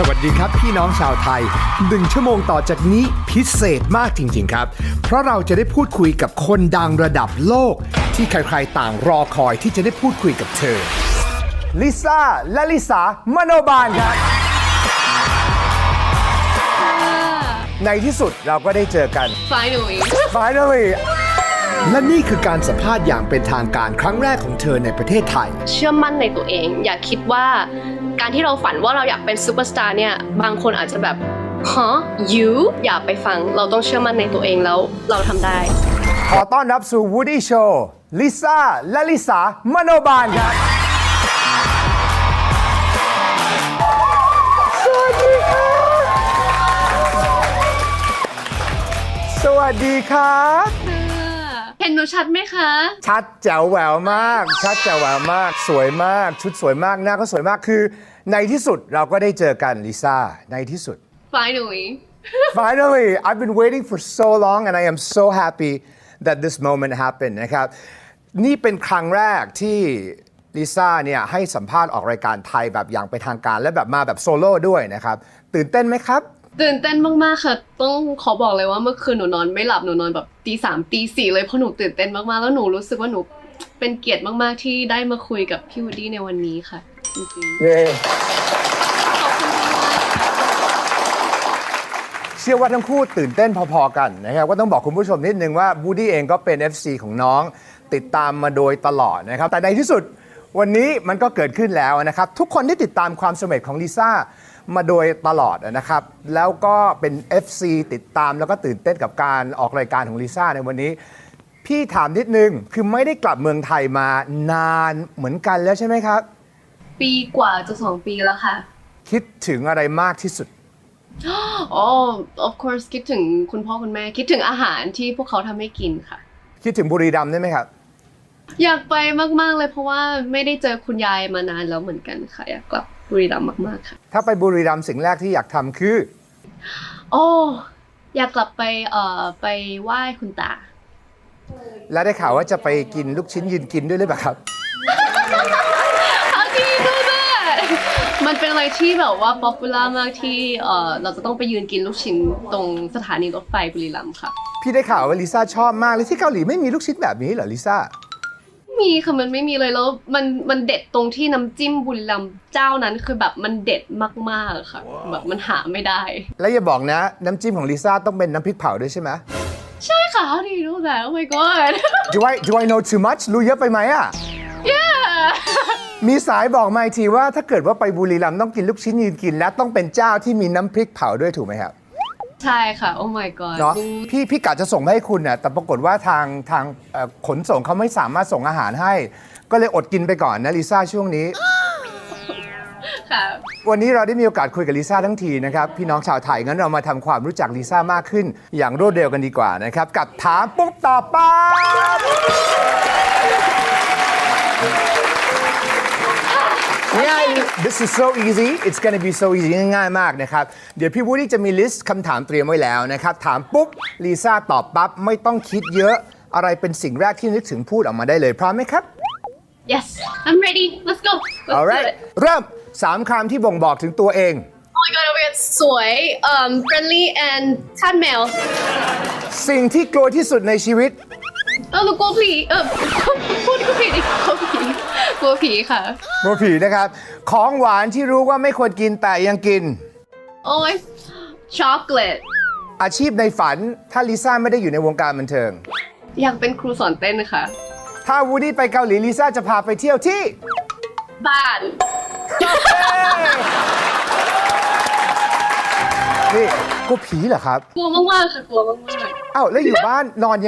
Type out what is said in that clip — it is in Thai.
สวัสดีครับพี่น้องชาวไทยหนึ่งชั่วโมงต่อจากนี้พิเศษมากจริงๆครับ เพราะเราจะได้พูดคุยกับคนดังระดับโลก ที่ใครๆต่างรอคอยที่จะได้พูดคุยกับเธอ ลิซ่าและลิสามโนบาลครับ ในที่สุดเราก็ได้เจอกัน Finally finally และนี่คือการสัมภาษณ์อย่างเป็นทางการครั้งแรกของเธอในประเทศไทย เชื่อมั่นในตัวเอง อย่าคิดว่า การที่เราฝันว่าเราอยากเป็นซูเปอร์สตาร์เนี่ย บางคนอาจจะแบบฮะ you อย่าไปฟัง เราต้องเชื่อมั่นในตัวเองแล้วเราทำได้ ขอต้อนรับสู่ Woody Show ลิซ่าและลิสามโนบาลครับ สวัสดีครับสวัสดีครับ ห็นหนูชัดไหมคะ ชัดแจ๋วแหววมาก ชัดแจ๋วแหววมาก สวยมาก ชุดสวยมาก หน้าก็สวยมากคือ ในที่สุดเราก็ได้เจอกันลิซ่า ในที่สุด Finally Finally, I've been waiting for so long and I am so happy that this moment happened นะครับ นี่เป็นครั้งแรกที่ลิซ่าเนี่ยให้สัมภาษณ์ออกรายการไทยแบบอย่างเป็นทางการและแบบมาแบบโซโล่ด้วยนะครับ ตื่นเต้นไหมครับ ตื่นเต้นมากๆค่ะ ต้องขอบอกเลยว่าเมื่อคืนหนูนอนไม่หลับหนูนอนแบบตีสามตีสี่เลยเพราะหนูตื่นเต้นมากๆแล้วหนูรู้สึกว่าหนูเป็นเกียรติมากๆที่ได้มาคุยกับพี่วูดดี้ในวันนี้ค่ะจริงเย้เชื่อว่าทั้งคู่ตื่นเต้นพอๆกันนะครับก็ต้องบอกคุณผู้ชมนิดนึงว่าบูดี้เองก็เป็น FC ของน้องติดตามมาโดยตลอดนะครับแต่ในที่สุดวันนี้มันก็เกิดขึ้นแล้วนะครับ ทุกคนที่ติดตามความสำเร็จของลิซ่า มาโดยตลอดนะครับ แล้วก็เป็น FC ติดตามแล้วก็ตื่นเต้นกับการออกรายการของลิซ่าในวันนี้ พี่ถามนิดนึง คือไม่ได้กลับเมืองไทยมานานเหมือนกันแล้วใช่ไหมครับๆปีกว่าจะสองปีแล้วค่ะ คิดถึงอะไรมากที่สุดอ๋อ of course คิดถึงคุณพ่อคุณแม่ คิดถึงอาหารที่พวกเขาทำให้กินค่ะ คิดถึงบุรีรัมย์ได้ไหมครับ อยากไปมาก ๆ เลยเพราะว่าไม่ได้เจอคุณยายมานานแล้วเหมือนกันค่ะอยากกลับ บุรีรัมย์มากๆค่ะ ถ้าไปบุรีรัมย์สิ่งแรกที่อยากทำคือ โอ้อยากกลับไปเอ่อไปไหว้คุณตา และได้ข่าวว่าจะไปกินลูกชิ้นยืนกินด้วยหรือเปล่าครับ How do you do that มันเป็นอะไรที่แบบว่าป๊อปปูล่ามากที่เอ่อเราจะต้องไปยืนกินลูกชิ้นตรงสถานีรถไฟบุรีรัมย์ค่ะ พี่ได้ข่าวว่าลิซ่าชอบมากเลยที่เกาหลีไม่มีลูกชิ้นแบบนี้เหรอลิซ่า มีค่ะมันไม่มีเลยแล้วมันมันเด็ดตรงที่น้ำจิ้มบุรีรัมย์เจ้านั้นคือแบบมันเด็ดมากๆค่ะแบบมันหาไม่ได้ และอย่าบอกนะ น้ำจิ้มของลิซ่าต้องเป็นน้ำพริกเผาด้วยใช่ไหมใช่ค่ะ How do you know that Oh my god Do I Do I know too much รู้เยอะไปไหมอะ yeah มีสายบอกมาอีกทีว่าถ้าเกิดว่าไปบุรีรัมย์ต้องกินลูกชิ้นยืนกิน และต้องเป็นเจ้าที่มีน้ำพริกเผาด้วยถูกไหมครับ ใช่ค่ะ Oh my god เนาะพี่พี่กะจะส่งไปให้คุณน่ะแต่ปรากฏว่าทางทางเอ่อขนส่งเขาไม่สามารถส่งอาหารให้ ก็เลยอดกินไปก่อนนะลิซ่าช่วงนี้ ค่ะ วันนี้เราได้มีโอกาสคุยกับลิซ่าทั้งทีนะครับ พี่น้องชาวไทยงั้นเรามาทำความรู้จักลิซ่ามากขึ้น อย่างรวดเร็วกันดีกว่านะครับ กับถามปุ๊บตอบปั๊บ this is so easy it's gonna be so easy ง่ายๆมากนะครับ เดี๋ยวพี่วูดดี้จะมีลิสต์คำถามเตรียมไว้แล้วนะครับ ถามปุ๊บลิซ่าตอบปั๊บ ไม่ต้องคิดเยอะ อะไรเป็นสิ่งแรกที่นึกถึงพูดออกมาได้เลย พร้อมไหมครับ yes I'm ready let's go let's do alright it เริ่มสามคำที่บ่งบอกถึงตัวเอง Oh my god oh my god สวย um friendly and ท่านแมวสิ่งที่กลัวที่สุดในชีวิต เออหนูกลัวผีเออพูดกลัวผีดิกลัวผีกลัวผีค่ะกลัวผีนะครับ ของหวานที่รู้ว่าไม่ควรกินแต่ยังกิน โอ้ยช็อกโกแลตอาชีพในฝันถ้าลิซ่าไม่ได้อยู่ในวงการบันเทิง อยากเป็นครูสอนเต้นค่ะ ถ้าวูดดี้ไปเกาหลีลิซ่าจะพาไปเที่ยวที่บ้านนี่กลัวผีเหรอครับ กลัวมากๆค่ะ กลัวมากๆ อ้าวแล้วอยู่บ้านนอนยัง